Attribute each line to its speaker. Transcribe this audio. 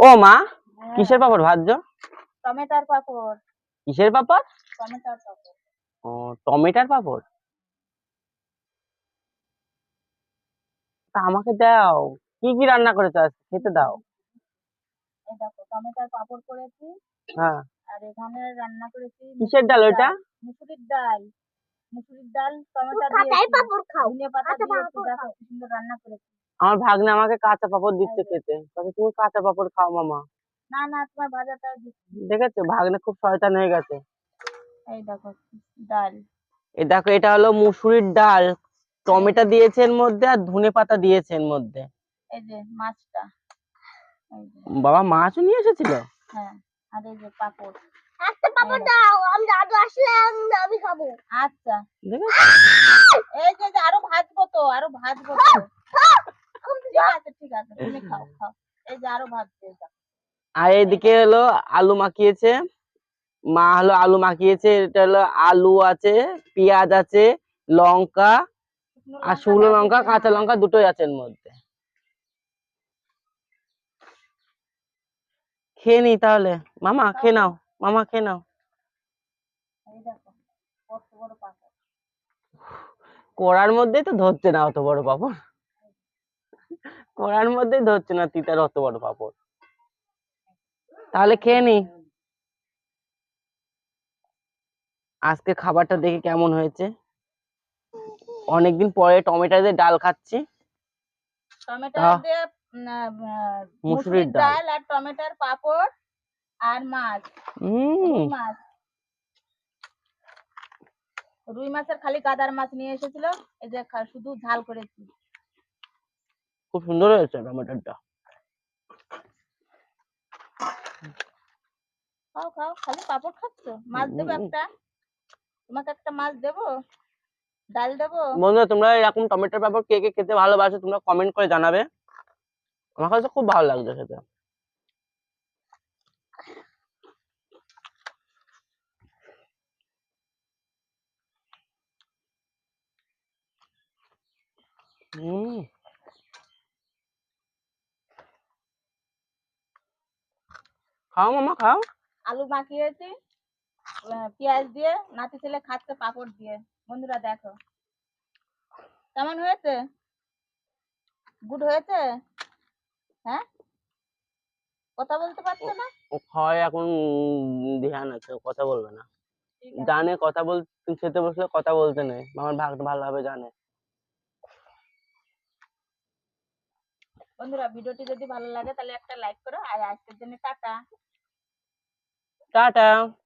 Speaker 1: ও মা
Speaker 2: হ্যাঁ,
Speaker 1: কিসের পাপড় ভাজছো?
Speaker 2: টমেটোর পাপড়।
Speaker 1: কিসের পাপড়?
Speaker 2: টমেটোর পাপড়।
Speaker 1: ও টমেটার পাপড়? তা আমাকে দাও কি কি রান্না করেছ আজকে খেতে দাও।
Speaker 2: এই দেখো টমেটোর পাপড় করেছি।
Speaker 1: হ্যাঁ।
Speaker 2: আর এখানে রান্না করেছি
Speaker 1: কিসের ডাল ওটা
Speaker 2: মুসুরির ডাল। মুসুরির ডাল টমেটো
Speaker 3: কাঁচাই
Speaker 2: দিয়েছি
Speaker 3: খাও
Speaker 2: ধনিয়া পাতা
Speaker 3: কাঁচা
Speaker 2: দিয়েছি দেখো সুন্দর রান্না করেছি।
Speaker 1: আমার ভাগ্নে আমাকে কাঁচা পাপড় দিচ্ছে খেতে। তাহলে তুমি কাঁচা পাপড় খাও মামা।
Speaker 2: না না তোমার দিচ্ছি।
Speaker 1: দেখেছ? ভাগ্নে খুব শয়তান হয়ে গেছে।
Speaker 2: এই দেখো ডাল।
Speaker 1: এই দেখো এটা হলো মুসুরির ডাল। টমেটো দিয়েছে এর মধ্যে আর ধনে পাতা দিয়েছে এর মধ্যে।
Speaker 2: এই যে মাছটা।
Speaker 1: বাবা মাছও নিয়ে এসেছিল?
Speaker 2: হ্যাঁ আর এই যে পাপড়।
Speaker 3: পাপড় দাও আমি দাদু আসলে আমি- খাব।
Speaker 2: আচ্ছা। এই যে আরও ভাজবো তো আরও ভাজবো তো। ঠিক আছে তুমি খাও খাও। এই যে
Speaker 1: আরও এইদিকে হলো আলু মাখিয়েছে। মা হলো আলু মাখিয়েছে এটা হলো আলু আছে পেঁয়াজ আছে লঙ্কা আর শুকনো লঙ্কা কাঁচা লঙ্কা দুটোই আছে এর মধ্যে। খেয়ে নি তাহলে। মামা খেয়ে নাও। মামা খেয়ে নাও। কড়ার মধ্যেই তো ধরছে না অত বড় পাপড়। কড়ার মধ্যেই ধরছে না তিতার অত বড় পাপড়। তাহলে খেয়ে নি। আজকে খাবারটা দেখে কেমন হয়েছে? অনেকদিন পরে টমেটো দিয়ে ডাল খাচ্ছি।
Speaker 2: টমেটো
Speaker 1: আহ।
Speaker 2: দিয়ে
Speaker 1: মুসুরির। ডাল
Speaker 2: আর টমেটোর পাপড়। আর মাছ রুই মাছ। রুই মাছের খালি কাদার মাছ নিয়ে এসেছিল এই যে শুধু ঝাল করেছি।
Speaker 1: খুব সুন্দর হয়েছে টমেটোটা।
Speaker 2: খাও খাও খালি পাপড় খাচ্ছ? মাছ দেবো একটা? তোমাকে একটা মাছ দেবো? ডাল দেবো?
Speaker 1: বন্ধুরা তোমরা এরকম টমেটোর ব্যাপার কে কে খেতে ভালোবাসো তোমরা কমেন্ট করে জানাবে। আমার কাছে খুব ভালো লাগছে খেতে। হুম খাও মামা খাও।
Speaker 2: আলু মাখিয়েছি পেঁয়াজ দিয়ে নাতি ছেলে খাচ্ছে পাপড় দিয়ে। বন্ধুরা দেখো। কেমন হয়েছে? গুড হয়েছে? হ্যাঁ? কথা বলতে পারছ না?
Speaker 1: ও খাওয়ায় এখন ধ্যান আছে কথা বলবে না। জানে কথা বল খেতে বসলে কথা বলতে নেই। আমার ভাগ ভালোভাবে জানে।
Speaker 2: বন্ধুরা ভিডিওটি যদি ভালো লাগে তাহলে একটা লাইক করো। আর আজকের জন্য টাটা।
Speaker 1: টাটা।